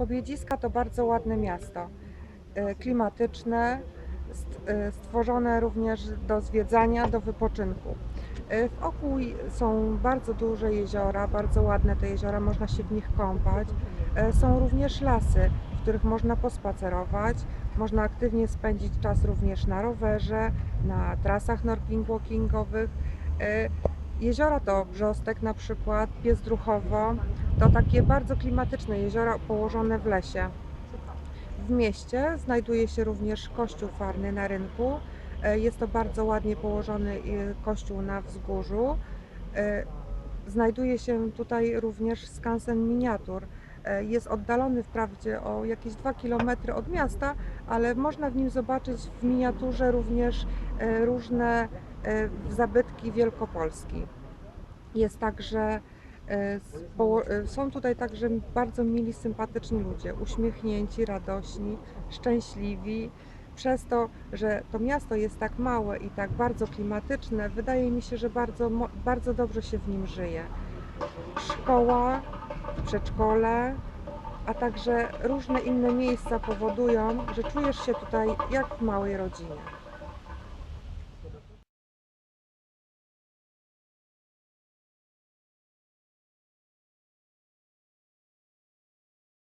Kobiedziska to bardzo ładne miasto, e, klimatyczne, e, stworzone również do zwiedzania, do wypoczynku. E, Wokół są bardzo duże jeziora, bardzo ładne te jeziora, można się w nich kąpać. Są również lasy, w których można pospacerować, można aktywnie spędzić czas również na rowerze, na trasach norking walkingowych. E, Jeziora to Brzostek na przykład, Piezdruchowo, to takie bardzo klimatyczne jeziora położone w lesie. W mieście znajduje się również kościół farny na rynku. E, Jest to bardzo ładnie położony e, kościół na wzgórzu. E, Znajduje się tutaj również skansen miniatur. Jest oddalony wprawdzie o jakieś 2 km od miasta, ale można w nim zobaczyć w miniaturze również różne zabytki Wielkopolski. Jest także są tutaj także bardzo mili, sympatyczni ludzie, uśmiechnięci, radośni, szczęśliwi. Przez to, że to miasto jest tak małe i tak bardzo klimatyczne, wydaje mi się, że bardzo, bardzo dobrze się w nim żyje. Szkoła, przedszkole, a także różne inne miejsca powodują, że czujesz się tutaj jak w małej rodzinie.